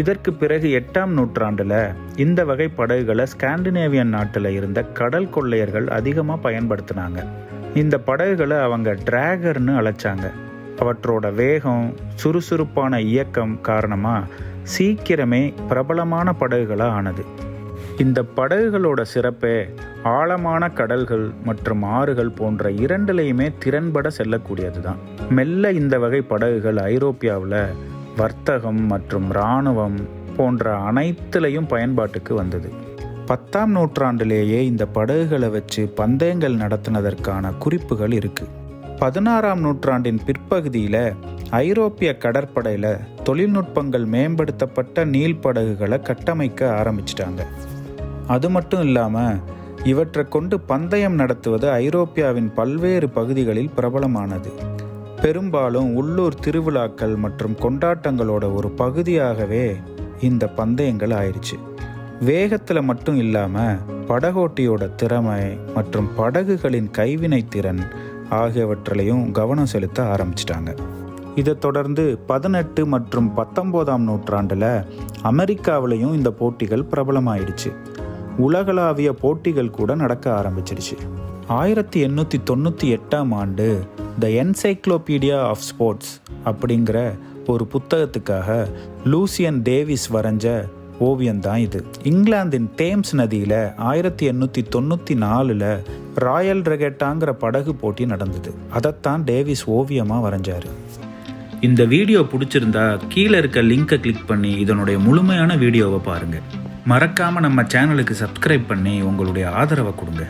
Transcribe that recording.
இதற்கு பிறகு எட்டாம் நூற்றாண்டில் இந்த வகை படகுகளை ஸ்காண்டினேவியன் நாட்டில் இருந்த கடல் கொள்ளையர்கள் அதிகமாக பயன்படுத்தினாங்க. இந்த படகுகளை அவங்க டிராகர்னு அழைச்சாங்க. அவற்றோட வேகம் சுறுசுறுப்பான இயக்கம் காரணமாக சீக்கிரமே பிரபலமான படகுகளாக ஆனது. இந்த படகுகளோட சிறப்பே ஆழமான கடல்கள் மற்றும் ஆறுகள் போன்ற இரண்டுலேயுமே திறன்பட செல்லக்கூடியது தான் மெல்ல இந்த வகை படகுகள் ஐரோப்பியாவில் வர்த்தகம் மற்றும் இராணுவம் போன்ற அனைத்துலேயும் பயன்பாட்டுக்கு வந்தது. பத்தாம் நூற்றாண்டிலேயே இந்த படகுகளை வச்சு பந்தயங்கள் நடத்தினதற்கான குறிப்புகள் இருக்கு. பதினாறாம் நூற்றாண்டின் பிற்பகுதியில் ஐரோப்பிய கடற்படையில் தொழில்நுட்பங்கள் மேம்படுத்தப்பட்ட நீள்படகுகளை கட்டமைக்க ஆரம்பிச்சிட்டாங்க. அது மட்டும் இல்லாமல் இவற்றை கொண்டு பந்தயம் நடத்துவது ஐரோப்பியாவின் பல்வேறு பகுதிகளில் பிரபலமானது. பெரும்பாலும் உள்ளூர் திருவிழாக்கள் மற்றும் கொண்டாட்டங்களோட ஒரு பகுதியாகவே இந்த பந்தயங்கள் ஆயிடுச்சு வேகத்தில் மட்டும் இல்லாமல் படகோட்டியோட திறமை மற்றும் படகுகளின் கைவினை திறன் ஆகியவற்றிலையும் கவனம் செலுத்த ஆரம்பிச்சிட்டாங்க. இதைத் தொடர்ந்து பதினெட்டு மற்றும் பத்தொம்போதாம் நூற்றாண்டில் அமெரிக்காவிலையும் இந்த போட்டிகள் பிரபலமாயிடுச்சு. உலகளாவிய போட்டிகள் கூட நடக்க ஆரம்பிச்சிடுச்சு. ஆயிரத்தி எண்ணூற்றி தொண்ணூற்றி எட்டாம் ஆண்டு த என்சைக்ளோபீடியா ஆஃப் ஸ்போர்ட்ஸ் அப்படிங்கிற ஒரு புத்தகத்துக்காக லூசியன் டேவிஸ் வரைஞ்ச ஓவியம் தான் இது. இங்கிலாந்தின் டேம்ஸ் நதியில் ஆயிரத்தி எண்ணூற்றி தொண்ணூற்றி நாலில் ராயல் ரெகட்டாங்கிற படகு போட்டி நடந்தது. அதைத்தான் டேவிஸ் ஓவியமாக வரைஞ்சார். இந்த வீடியோ பிடிச்சிருந்தா கீழே இருக்க லிங்கை கிளிக் பண்ணி இதனுடைய முழுமையான வீடியோவை பாருங்கள் மறக்காமல் நம்ம சேனலுக்கு சப்ஸ்கிரைப் பண்ணி உங்களுடைய ஆதரவை கொடுங்க.